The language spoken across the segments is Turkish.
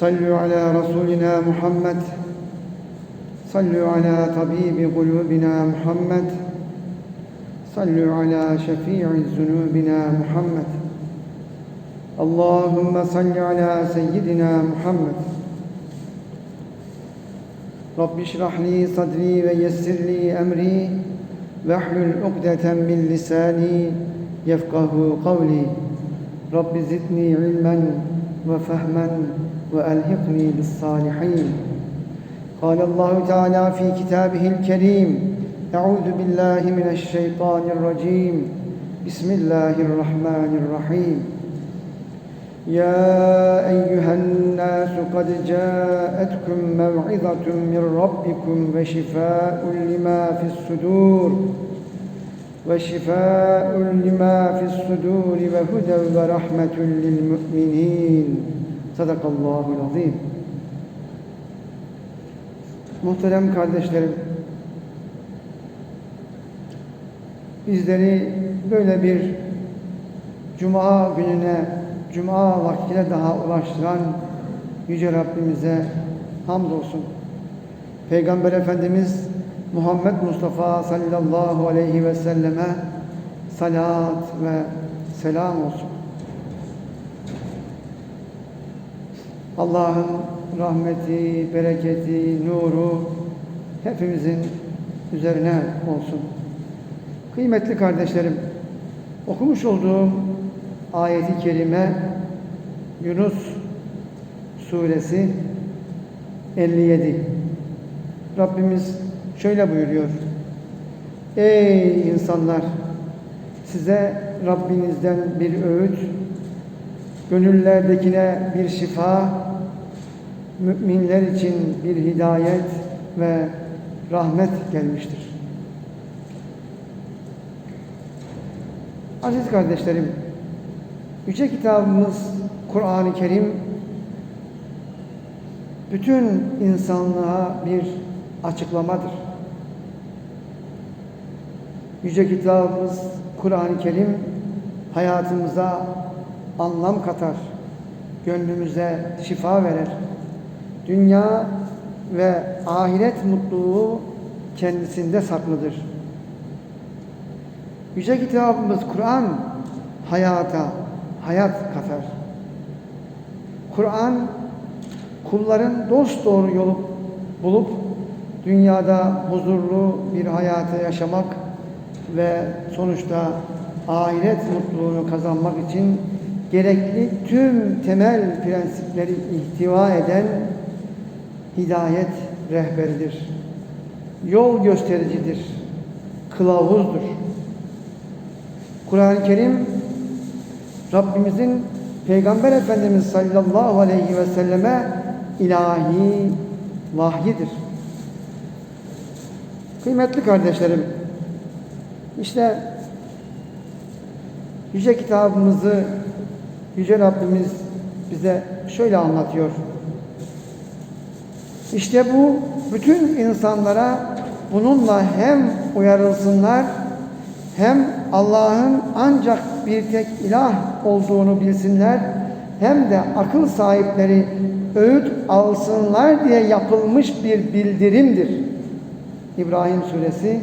صلوا على رسولنا محمد صلوا على طبيب قلوبنا محمد صلوا على شفيع ذنوبنا محمد اللهم صل على سيدنا محمد رب اشرح لي صدري ويسر لي أمري واحلل عقدة من لساني يفقه قولي رب زدني علما وفهما وألحقني بالصالحين قال الله تعالى في كتابه الكريم أعوذ بالله من الشيطان الرجيم بسم الله الرحمن الرحيم يا أيها الناس قد جاءتكم موعظة من ربكم وشفاء لما في الصدور وشفاء لما في الصدور وهدى ورحمة للمؤمنين Sadakallahul azim. Muhterem kardeşlerim, bizleri böyle bir Cuma gününe, Cuma vaktine daha ulaştıran Yüce Rabbimize hamdolsun. Peygamber Efendimiz Muhammed Mustafa sallallahu aleyhi ve selleme salat ve selam olsun. Allah'ın rahmeti, bereketi, nuru hepimizin üzerine olsun. Kıymetli kardeşlerim, okumuş olduğum ayeti kerime Yunus suresi 57. Rabbimiz şöyle buyuruyor. Ey insanlar! Size Rabbinizden bir öğüt, gönüllerdekine bir şifa, müminler için bir hidayet ve rahmet gelmiştir. Aziz kardeşlerim, Yüce kitabımız Kur'an-ı Kerim bütün insanlığa bir açıklamadır. Yüce kitabımız Kur'an-ı Kerim hayatımıza anlam katar, gönlümüze şifa verir. Dünya ve ahiret mutluluğu kendisinde saklıdır. Yüce kitabımız Kur'an hayata hayat katar. Kur'an kulların dost doğru yolu bulup dünyada huzurlu bir hayatı yaşamak ve sonuçta ahiret mutluluğunu kazanmak için gerekli tüm temel prensipleri ihtiva eden hidayet rehberidir. Yol göstericidir. Kılavuzdur. Kur'an-ı Kerim Rabbimizin Peygamber Efendimiz sallallahu aleyhi ve selleme ilahi vahyidir. Kıymetli kardeşlerim, işte Yüce kitabımızı Yüce Rabbimiz bize şöyle anlatıyor. İşte bu bütün insanlara bununla hem uyarılsınlar hem Allah'ın ancak bir tek ilah olduğunu bilsinler hem de akıl sahipleri öğüt alsınlar diye yapılmış bir bildirimdir. İbrahim suresi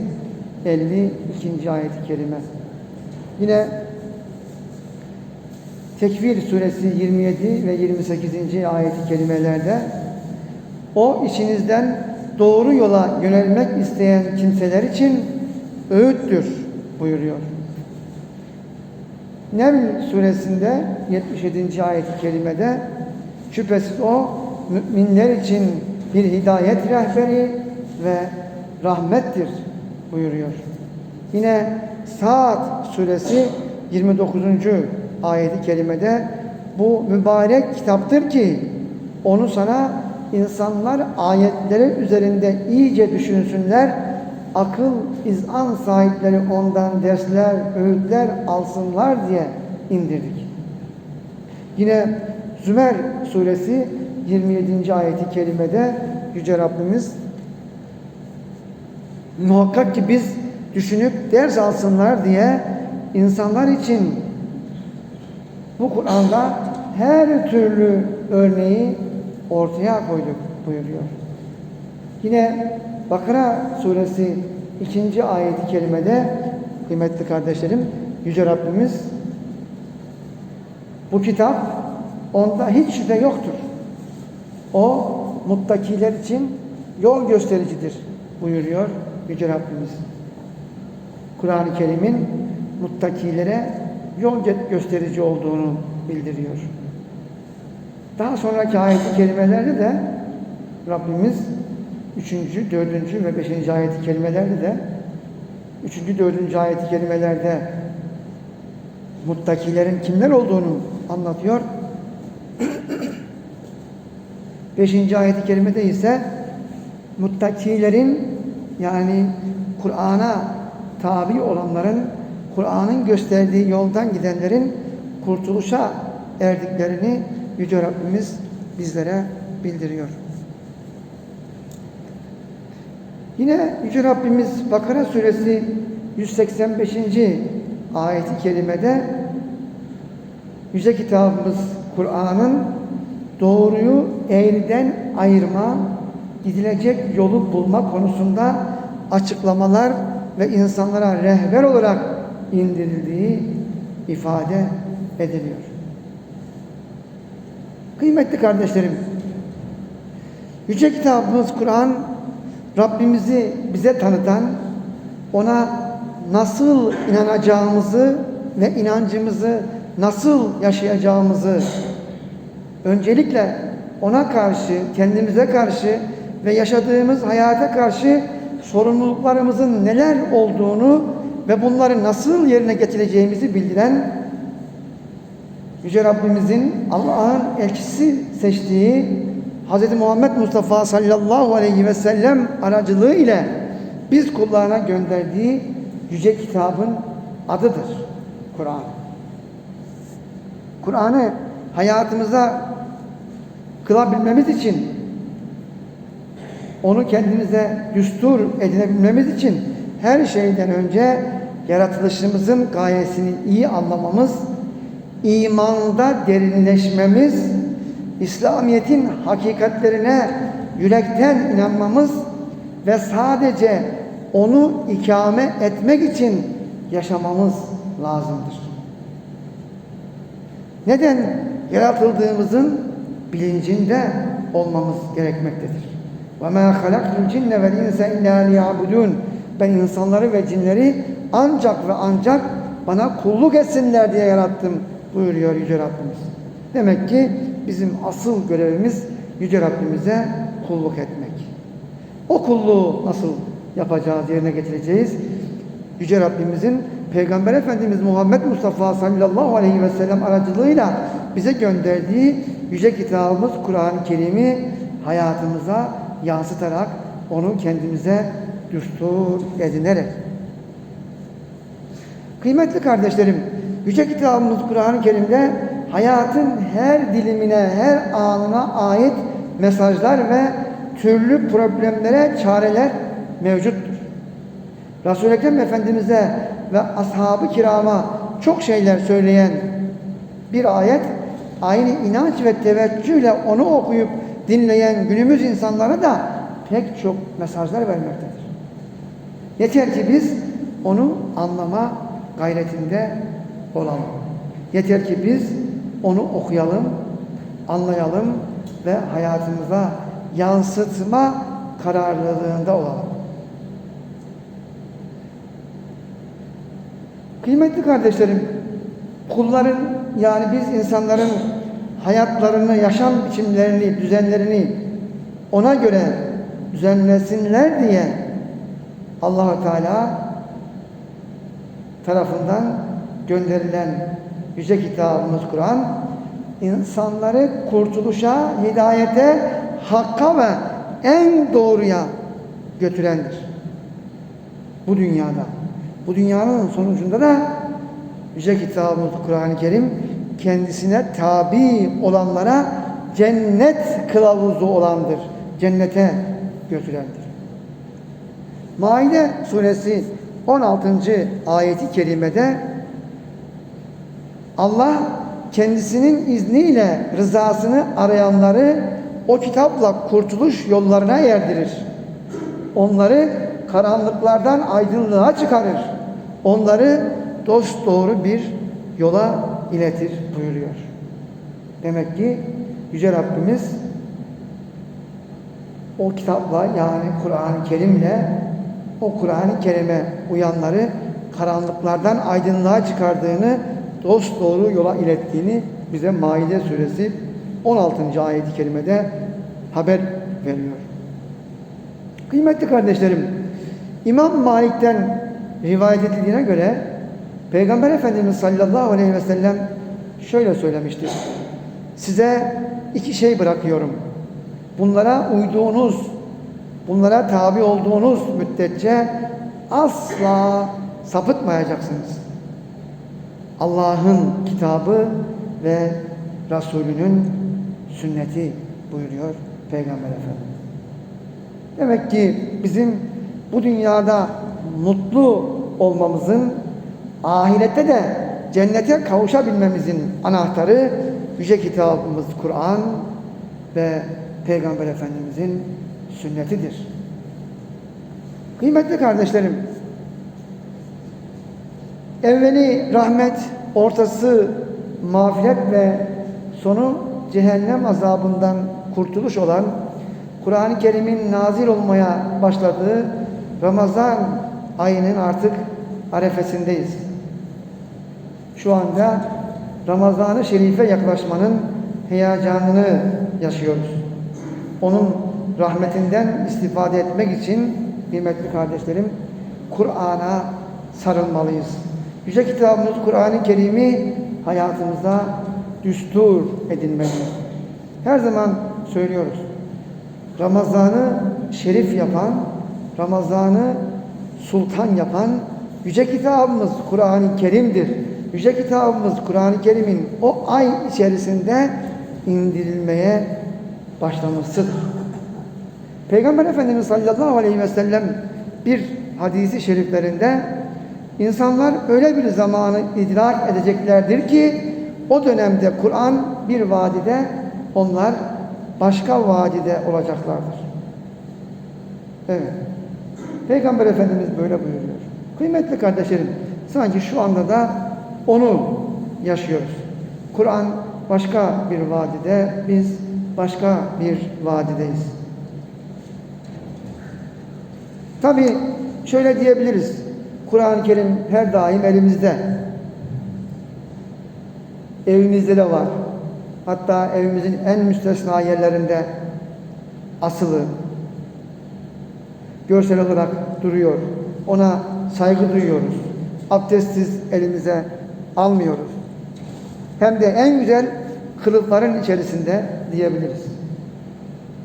52. ayet-i kerime. Yine Tekvir suresi 27 ve 28. ayet-i kerimelerde o içinizden doğru yola yönelmek isteyen kimseler için öğüttür buyuruyor. Neml suresinde 77. ayet-i kerimede şüphesiz o müminler için bir hidayet rehberi ve rahmettir buyuruyor. Yine Saat suresi 29. ayeti kerimede bu mübarek kitaptır ki onu sana insanlar ayetleri üzerinde iyice düşünsünler, akıl, izan sahipleri ondan dersler, öğütler alsınlar diye indirdik. Yine Zümer suresi 27. ayeti kerimede Yüce Rabbimiz muhakkak ki biz düşünüp ders alsınlar diye insanlar için bu Kur'an'da her türlü örneği ortaya koyduk buyuruyor. Yine Bakara suresi 2. ayeti kerimede kıymetli kardeşlerim Yüce Rabbimiz bu kitap onda hiç şüphe yoktur. O muttakiler için yol göstericidir buyuruyor Yüce Rabbimiz. Kur'an-ı Kerim'in muttakilere yol gösterici olduğunu bildiriyor. Daha sonraki ayet-i kerimelerde de Rabbimiz 3. 4. ve 5. ayet-i kerimelerde de 3. 4. ayet-i kerimelerde muttakilerin kimler olduğunu anlatıyor. 5. ayet-i kerimede ise muttakilerin yani Kur'an'a tabi olanların, Kur'an'ın gösterdiği yoldan gidenlerin kurtuluşa erdiklerini Yüce Rabbimiz bizlere bildiriyor. Yine Yüce Rabbimiz Bakara suresi 185. ayet-i kerimede Yüce kitabımız Kur'an'ın doğruyu eğriden ayırma, gidilecek yolu bulma konusunda açıklamalar ve insanlara rehber olarak indirildiği ifade ediliyor. Kıymetli kardeşlerim, Yüce kitabımız Kur'an Rabbimizi bize tanıtan, ona nasıl inanacağımızı ve inancımızı nasıl yaşayacağımızı öncelikle ona karşı, kendimize karşı ve yaşadığımız hayata karşı sorumluluklarımızın neler olduğunu ve bunları nasıl yerine getireceğimizi bildiren Yüce Rabbimizin Allah'ın elçisi seçtiği Hz. Muhammed Mustafa sallallahu aleyhi ve sellem aracılığı ile biz kullarına gönderdiği yüce kitabın adıdır Kur'an. Kur'an'ı hayatımıza kılabilmemiz için onu kendimize düstur edinebilmemiz için her şeyden önce yaratılışımızın gayesini iyi anlamamız, imanda derinleşmemiz, İslamiyet'in hakikatlerine yürekten inanmamız ve sadece onu ikame etmek için yaşamamız lazımdır. Neden yaratıldığımızın bilincinde olmamız gerekmektedir. وَمَا خَلَقْتُ الْجِنَّ وَالْاِنْسَ اِلَّا لِيَعْبُدُونَ Ben insanları ve cinleri ancak ve ancak bana kulluk etsinler diye yarattım buyuruyor Yüce Rabbimiz. Demek ki bizim asıl görevimiz Yüce Rabbimize kulluk etmek. O kulluğu nasıl yapacağız, yerine getireceğiz? Yüce Rabbimizin Peygamber Efendimiz Muhammed Mustafa sallallahu aleyhi ve sellem aracılığıyla bize gönderdiği yüce kitabımız Kur'an-ı Kerim'i hayatımıza yansıtarak onu kendimize düstur edinerek. Kıymetli kardeşlerim, yüce kitabımız Kur'an-ı Kerim'de hayatın her dilimine, her anına ait mesajlar ve türlü problemlere çareler mevcuttur. Resul-i Ekrem Efendimiz'e ve ashab-ı kirama çok şeyler söyleyen bir ayet aynı inanç ve teveccühle onu okuyup dinleyen günümüz insanlara da pek çok mesajlar vermektedir. Yeter ki biz onu anlama gayretinde olalım. Yeter ki biz onu okuyalım, anlayalım ve hayatımıza yansıtma kararlılığında olalım. Kıymetli kardeşlerim, kulların yani biz insanların hayatlarını, yaşam biçimlerini, düzenlerini ona göre düzenlesinler diye Allahu Teala tarafından gönderilen yüce kitabımız Kur'an insanları kurtuluşa, hidayete, hakka ve en doğruya götürendir. Bu dünyada. Bu dünyanın sonucunda da Yüce kitabımız Kur'an-ı Kerim kendisine tabi olanlara cennet kılavuzu olandır. Cennete götürendir. Maide suresi 16. ayeti kerimede Allah kendisinin izniyle rızasını arayanları o kitapla kurtuluş yollarına yerdirir. Onları karanlıklardan aydınlığa çıkarır. Onları dost doğru bir yola iletir buyuruyor. Demek ki Yüce Rabbimiz o kitapla yani Kur'an-ı Kerim'le o Kur'an-ı Kerim'e uyanları karanlıklardan aydınlığa çıkardığını, dost doğru yola ilettiğini bize Maide suresi 16. ayet-i kerimede haber veriyor. Kıymetli kardeşlerim, İmam Malik'ten rivayet edildiğine göre Peygamber Efendimiz sallallahu aleyhi ve sellem şöyle söylemiştir. Size iki şey bırakıyorum. Bunlara uyduğunuz, bunlara tabi olduğunuz müddetçe asla sapıtmayacaksınız. Allah'ın kitabı ve Resulünün sünneti buyuruyor Peygamber Efendimiz. Demek ki bizim bu dünyada mutlu olmamızın, ahirette de cennete kavuşabilmemizin anahtarı Yüce Kitabımız Kur'an ve Peygamber Efendimizin sünnetidir. Kıymetli kardeşlerim, evveli rahmet, ortası mağfiret ve sonu cehennem azabından kurtuluş olan Kur'an-ı Kerim'in nazil olmaya başladığı Ramazan ayının artık arefesindeyiz. Şu anda Ramazan-ı Şerif'e yaklaşmanın heyecanını yaşıyoruz. Onun rahmetinden istifade etmek için kıymetli kardeşlerim Kur'an'a sarılmalıyız. Yüce kitabımız Kur'an-ı Kerim'i hayatımıza düstur edinmeliyiz. Her zaman söylüyoruz. Ramazan'ı şerif yapan, Ramazan'ı sultan yapan Yüce kitabımız Kur'an-ı Kerim'dir. Yüce kitabımız Kur'an-ı Kerim'in o ay içerisinde indirilmeye başlamasıdır. Peygamber Efendimiz sallallahu aleyhi ve sellem bir hadisi şeriflerinde insanlar öyle bir zamanı idrak edeceklerdir ki o dönemde Kur'an bir vadide onlar başka vadide olacaklardır. Evet. Peygamber Efendimiz böyle buyuruyor. Kıymetli kardeşlerim, sanki şu anda da onu yaşıyoruz. Kur'an başka bir vadide, biz başka bir vadideyiz. Tabi şöyle diyebiliriz. Kur'an-ı Kerim her daim elimizde. Evimizde de var. Hatta evimizin en müstesna yerlerinde asılı. Görsel olarak duruyor. Ona saygı duyuyoruz. Abdestsiz elimize almıyoruz. Hem de en güzel kılıfların içerisinde diyebiliriz.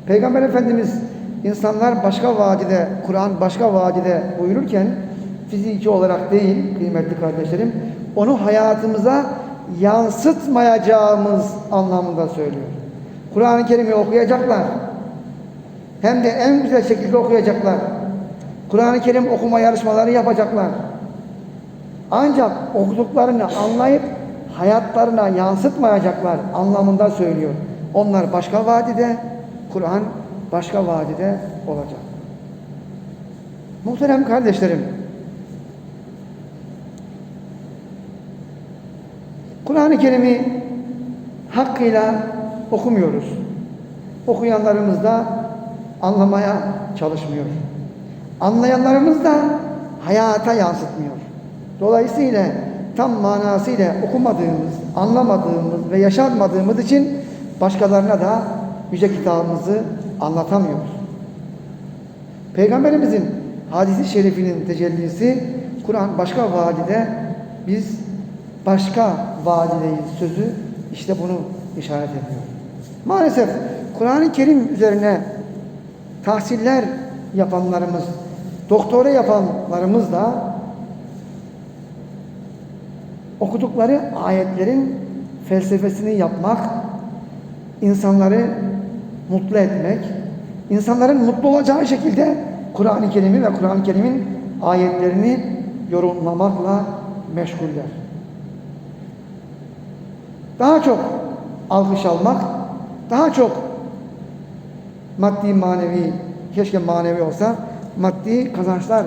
Peygamber Efendimiz insanlar başka vadide, Kur'an başka vadide buyururken fiziki olarak değil kıymetli kardeşlerim, onu hayatımıza yansıtmayacağımız anlamında söylüyor. Kur'an-ı Kerim'i okuyacaklar. Hem de en güzel şekilde okuyacaklar. Kur'an-ı Kerim okuma yarışmaları yapacaklar. Ancak okuduklarını anlayıp hayatlarına yansıtmayacaklar anlamında söylüyor. Onlar başka vadide, Kur'an başka vadide olacak. Muhterem kardeşlerim, Kur'an-ı Kerim'i hakkıyla okumuyoruz. Okuyanlarımız da anlamaya çalışmıyor. Anlayanlarımız da hayata yansıtmıyor. Dolayısıyla tam manasıyla okumadığımız, anlamadığımız ve yaşanmadığımız için başkalarına da Yüce kitabımızı anlatamıyoruz. Peygamberimizin hadisi şerifinin tecellisi Kur'an başka vadide biz başka vadideyiz sözü işte bunu işaret ediyor. Maalesef Kur'an-ı Kerim üzerine tahsiller yapanlarımız, doktora yapanlarımız da okudukları ayetlerin felsefesini yapmak, insanları mutlu etmek, insanların mutlu olacağı şekilde Kur'an-ı Kerim'i ve Kur'an-ı Kerim'in ayetlerini yorumlamakla meşguller. Daha çok alkış almak, daha çok maddi manevi, keşke manevi olsa, maddi kazançlar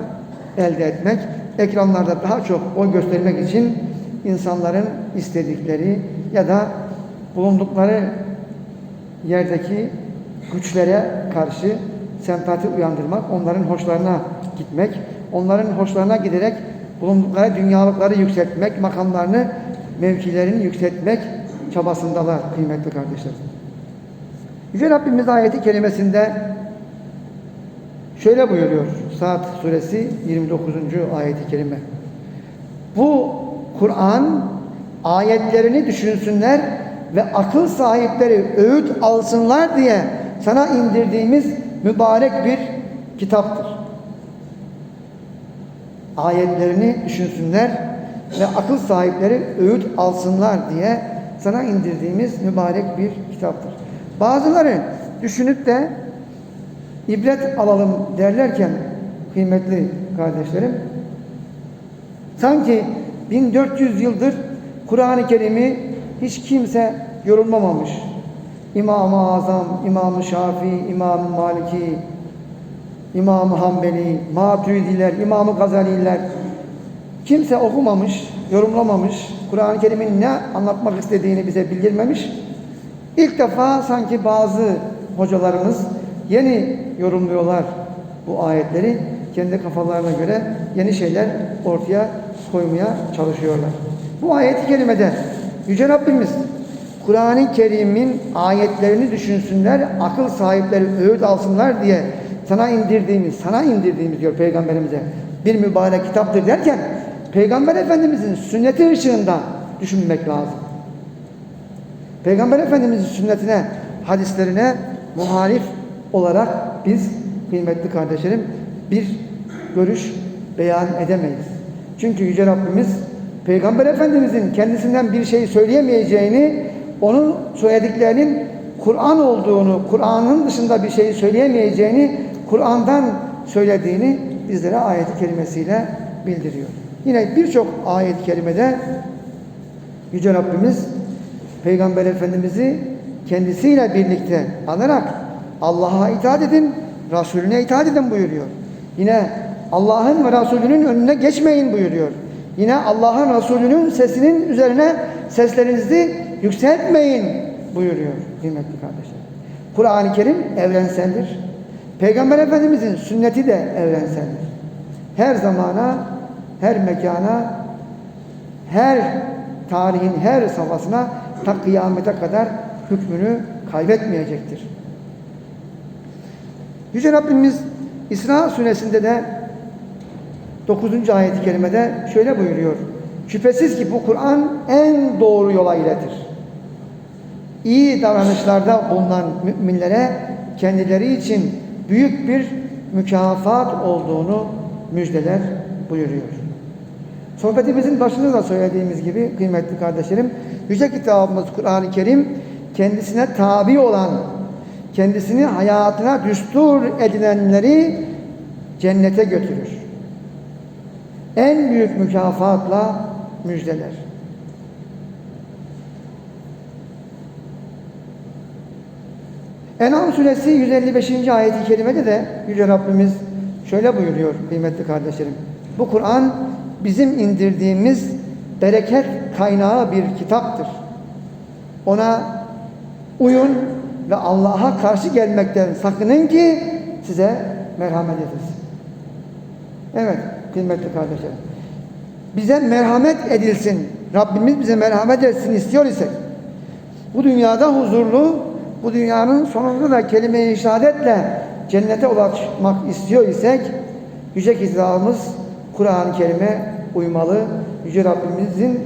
elde etmek, ekranlarda daha çok oy göstermek için insanların istedikleri ya da bulundukları yerdeki güçlere karşı sempati uyandırmak, onların hoşlarına gitmek, onların hoşlarına giderek bulundukları dünyalıkları yükseltmek, makamlarını, mevkilerini yükseltmek çabasındalar kıymetli kardeşlerim. Yüce Rabbimiz ayeti kerimesinde şöyle buyuruyor. Saat suresi 29. ayeti kerime. Bu Kur'an ayetlerini düşünsünler ve akıl sahipleri öğüt alsınlar diye sana indirdiğimiz mübarek bir kitaptır. Ayetlerini düşünsünler ve akıl sahipleri öğüt alsınlar diye sana indirdiğimiz mübarek bir kitaptır. Bazıları düşünüp de ibret alalım derlerken kıymetli kardeşlerim sanki 1400 yıldır Kur'an-ı Kerim'i hiç kimse yorulmamamış. İmam-ı Azam, İmam-ı Şafii, İmam-ı Maliki, İmam-ı Hanbeli, Maturidiler, İmam-ı Gazaliler kimse okumamış, yorumlamamış, Kur'an-ı Kerim'in ne anlatmak istediğini bize bildirmemiş. İlk defa sanki bazı hocalarımız yeni yorumluyorlar bu ayetleri. Kendi kafalarına göre yeni şeyler ortaya koymaya çalışıyorlar. Bu ayet-i kerimede Yüce Rabbimiz Kur'an-ı Kerim'in ayetlerini düşünsünler, akıl sahipleri öğüt alsınlar diye sana indirdiğimiz, sana indirdiğimiz diyor Peygamberimize bir mübarek kitaptır derken Peygamber Efendimizin sünneti ışığında düşünmek lazım. Peygamber Efendimizin sünnetine, hadislerine muhalif olarak biz kıymetli kardeşlerim bir görüş beyan edemeyiz. Çünkü Yüce Rabbimiz Peygamber Efendimizin kendisinden bir şey söyleyemeyeceğini, onun söylediklerinin Kur'an olduğunu, Kur'an'ın dışında bir şey söyleyemeyeceğini, Kur'an'dan söylediğini bizlere ayet-i kerimesiyle bildiriyor. Yine birçok ayet-i kerimede Yüce Rabbimiz Peygamber Efendimiz'i kendisiyle birlikte anarak Allah'a itaat edin, Resulüne itaat edin buyuruyor. Yine Allah'ın ve Resulünün önüne geçmeyin buyuruyor. Yine Allah'ın Resulünün sesinin üzerine seslerinizi yükseltmeyin buyuruyor kıymetli kardeşler. Kur'an-ı Kerim evrenseldir. Peygamber Efendimizin sünneti de evrenseldir. Her zamana, her mekana, her tarihin her safhasına ta kıyamete kadar hükmünü kaybetmeyecektir. Yüce Rabbimiz İsra suresinde de 9. ayet-i kerimede şöyle buyuruyor. Şüphesiz ki bu Kur'an en doğru yola iletir. İyi davranışlarda bulunan müminlere kendileri için büyük bir mükafat olduğunu müjdeler buyuruyor. Sohbetimizin başında da söylediğimiz gibi kıymetli kardeşlerim, Yüce kitabımız Kur'an-ı Kerim kendisine tabi olan, kendisini hayatına düstur edinenleri cennete götürür. En büyük mükafatla müjdeler. En'am suresi 155. ayeti kerimede de Yüce Rabbimiz şöyle buyuruyor kıymetli kardeşlerim. Bu Kur'an bizim indirdiğimiz bereket kaynağı bir kitaptır. Ona uyun ve Allah'a karşı gelmekten sakının ki size merhamet edilsin. Evet kıymetli kardeşlerim. Bize merhamet edilsin. Rabbimiz bize merhamet etsin istiyor isek bu dünyada huzurlu, bu dünyanın sonunda da kelime-i şehadetle cennete ulaşmak istiyor isek Yüce kitabımız Kur'an-ı Kerim'e uymalı. Yüce Rabbimizin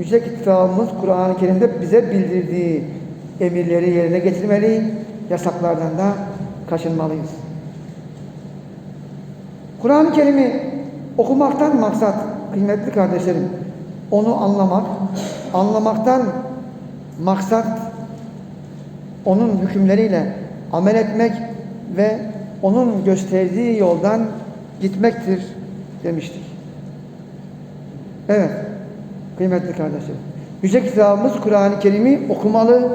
Yüce kitabımız Kur'an-ı Kerim'de bize bildirdiği emirleri yerine getirmeli, yasaklardan da kaçınmalıyız. Kur'an-ı Kerim'i okumaktan maksat kıymetli kardeşlerim onu anlamak, anlamaktan maksat onun hükümleriyle amel etmek ve onun gösterdiği yoldan gitmektir demiştik. Evet, kıymetli kardeşlerim. Yüce kitabımız Kur'an-ı Kerim'i okumalı,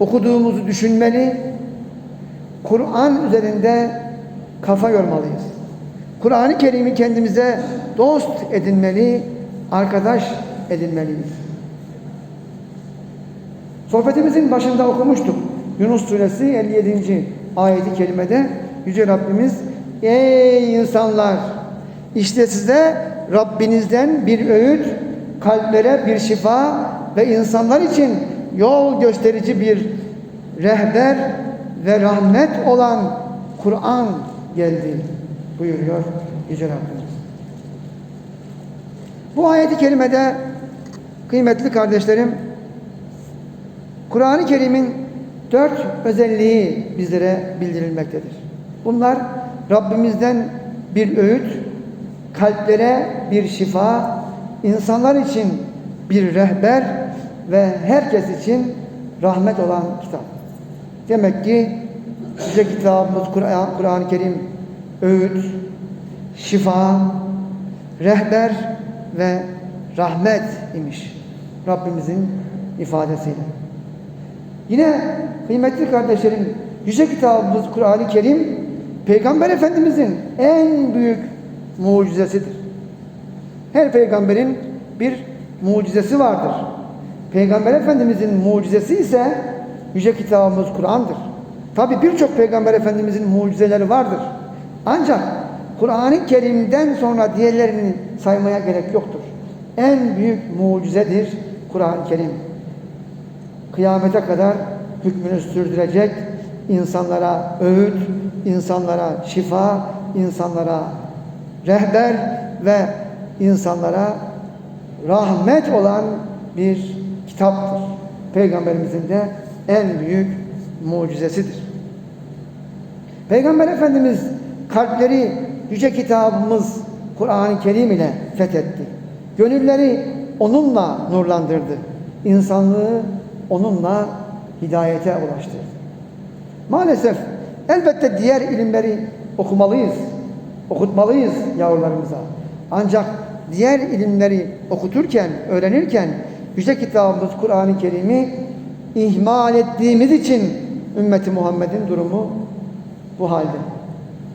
okuduğumuzu düşünmeli, Kur'an üzerinde kafa yormalıyız. Kur'an-ı Kerim'i kendimize dost edinmeli, arkadaş edinmeliyiz. Sohbetimizin başında okumuştuk. Yunus suresi 57. ayeti kerimede Yüce Rabbimiz Ey insanlar! işte size Rabbinizden bir öğüt, kalplere bir şifa ve insanlar için yol gösterici bir rehber ve rahmet olan Kur'an geldi buyuruyor Yüce Rabbimiz. Bu ayeti kerimede kıymetli kardeşlerim Kur'an-ı Kerim'in dört özelliği bizlere bildirilmektedir. Bunlar Rabbimizden bir öğüt, kalplere bir şifa, insanlar için bir rehber ve herkes için rahmet olan kitap. Demek ki bize kitabımız Kur'an- Kur'an-ı Kerim öğüt, şifa, rehber ve rahmet imiş. Rabbimizin ifadesiyle. Yine kıymetli kardeşlerim, Yüce kitabımız Kur'an-ı Kerim Peygamber Efendimizin en büyük mucizesidir. Her peygamberin bir mucizesi vardır. Peygamber Efendimizin mucizesi ise Yüce kitabımız Kur'an'dır. Tabi birçok Peygamber Efendimizin mucizeleri vardır. Ancak Kur'an-ı Kerim'den sonra diğerlerini saymaya gerek yoktur. En büyük mucizedir Kur'an-ı Kerim kıyamete kadar hükmünü sürdürecek, insanlara öğüt, insanlara şifa, insanlara rehber ve insanlara rahmet olan bir kitaptır. Peygamberimizin de en büyük mucizesidir. Peygamber Efendimiz kalpleri yüce kitabımız Kur'an-ı Kerim ile fethetti. Gönülleri onunla nurlandırdı. İnsanlığı onunla hidayete ulaştırdı. Maalesef elbette diğer ilimleri okumalıyız, okutmalıyız yavrularımıza. Ancak diğer ilimleri okuturken, öğrenirken Yüce Kitabımız Kur'an-ı Kerim'i ihmal ettiğimiz için ümmeti Muhammed'in durumu bu halde.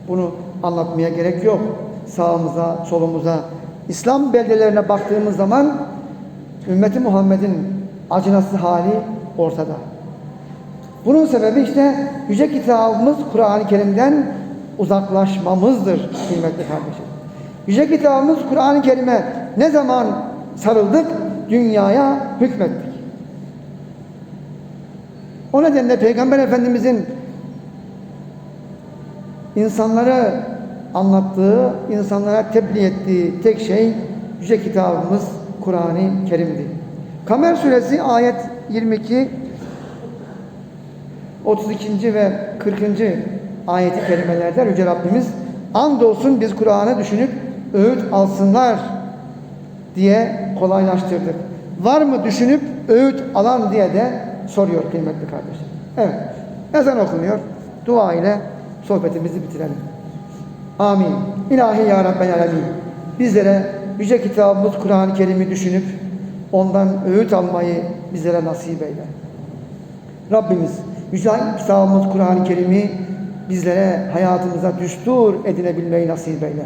Bunu anlatmaya gerek yok. Sağımıza, solumuza, İslam beldelerine baktığımız zaman ümmeti Muhammed'in acınası hali ortada. Bunun sebebi işte Yüce Kitabımız Kur'an-ı Kerim'den uzaklaşmamızdır kıymetli kardeşim. Yüce Kitabımız Kur'an-ı Kerim'e ne zaman sarıldık? Dünyaya hükmettik. O nedenle Peygamber Efendimizin insanlara anlattığı, insanlara tebliğ ettiği tek şey Yüce Kitabımız Kur'an-ı Kerim'di. Kamer suresi ayet 22 32. ve 40. ayeti kerimelerde Yüce Rabbimiz andolsun biz Kur'an'ı düşünüp öğüt alsınlar diye kolaylaştırdık. Var mı düşünüp öğüt alan diye de soruyor kıymetli kardeşim. Evet. Ezan okunuyor. Dua ile sohbetimizi bitirelim. Amin. İlahi ya Rabbel Alemin. Bizlere Yüce Kitabımız Kur'an-ı Kerim'i düşünüp ondan öğüt almayı bizlere nasip eyle. Rabbimiz Yüce Kitabımız Kur'an-ı Kerim'i bizlere hayatımıza düstur edinebilmeyi nasip eyle.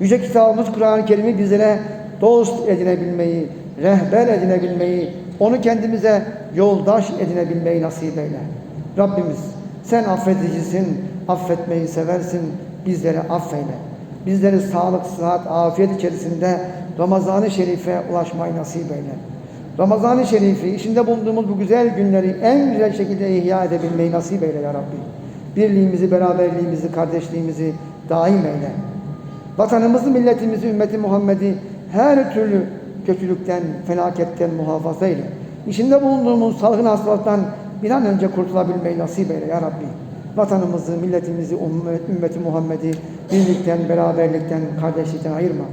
Yüce Kitabımız Kur'an-ı Kerim'i bizlere dost edinebilmeyi, rehber edinebilmeyi, onu kendimize yoldaş edinebilmeyi nasip eyle. Rabbimiz sen affedicisin, affetmeyi seversin, bizleri affeyle. Bizleri sağlık, sıhhat, afiyet içerisinde Ramazan-ı Şerif'e ulaşmayı nasip eyle. Ramazan-ı Şerif'i, içinde bulunduğumuz bu güzel günleri en güzel şekilde ihya edebilmeyi nasip eyle ya Rabbi. Birliğimizi, beraberliğimizi, kardeşliğimizi daim eyle. Vatanımızı, milletimizi, ümmeti Muhammed'i her türlü kötülükten, felaketten muhafaza eyle. İçinde bulunduğumuz salgın hastalıktan bir an önce kurtulabilmeyi nasip eyle ya Rabbi. Vatanımızı, milletimizi, ümmet- ümmeti Muhammed'i birlikten, beraberlikten, kardeşlikten ayırma.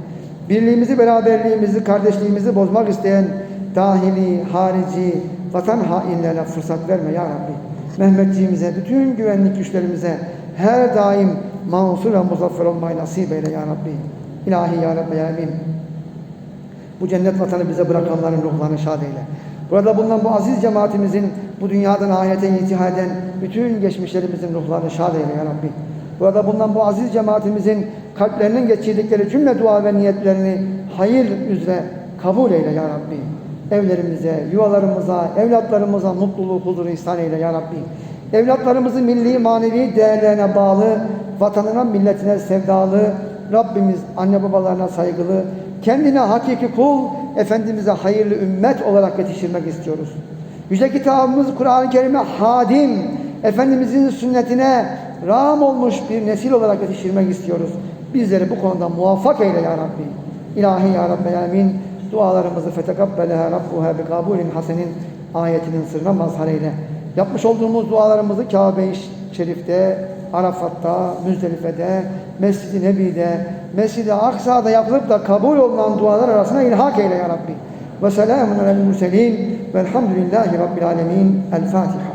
Birliğimizi, beraberliğimizi, kardeşliğimizi bozmak isteyen dahili, harici, vatan hainlerine fırsat verme ya Rabbi. Mehmetçiğimize, bütün güvenlik güçlerimize her daim mansur ve muzaffer olmayı nasip eyle ya Rabbi. İlahi ya Rabbi ya Emin. Bu cennet vatanı bize bırakanların ruhlarını şad eyle. Burada bulunan bu aziz cemaatimizin bu dünyadan ahirete intihal eden bütün geçmişlerimizin ruhlarını şad eyle ya Rabbi. Burada bulunan bu aziz cemaatimizin kalplerinin geçirdikleri cümle dua ve niyetlerini hayır üzere kabul eyle ya Rabbi. Evlerimize, yuvalarımıza, evlatlarımıza mutluluğu, huzuru ihsan eyle ya Rabbi. Evlatlarımızı milli manevi değerlerine bağlı, vatanına, milletine sevdalı, Rabbimiz anne babalarına saygılı, kendine hakiki kul, Efendimiz'e hayırlı ümmet olarak yetiştirmek istiyoruz. Yüce kitabımız Kur'an-ı Kerim'e hadim, Efendimizin sünnetine ram olmuş bir nesil olarak yetiştirmek istiyoruz. Bizleri bu konuda muvaffak eyle ya Rabbi. İlahi ya Rabbi Amin. Dualarımızı fetekabbeleha Rabbuha bi kabulin hasenin ayetinin sırrına mazhar eyle. Yapmış olduğumuz dualarımızı Kabe-i Şerif'te, Arafat'ta, Müzdelife'de, Mescid-i Nebi'de, Mescid-i Aksa'da yapılıp da kabul olunan dualar arasına ilhak eyle ya Rabbi. Ve selamun alel murselin velhamdülillahi rabbil alemin. El Fatiha.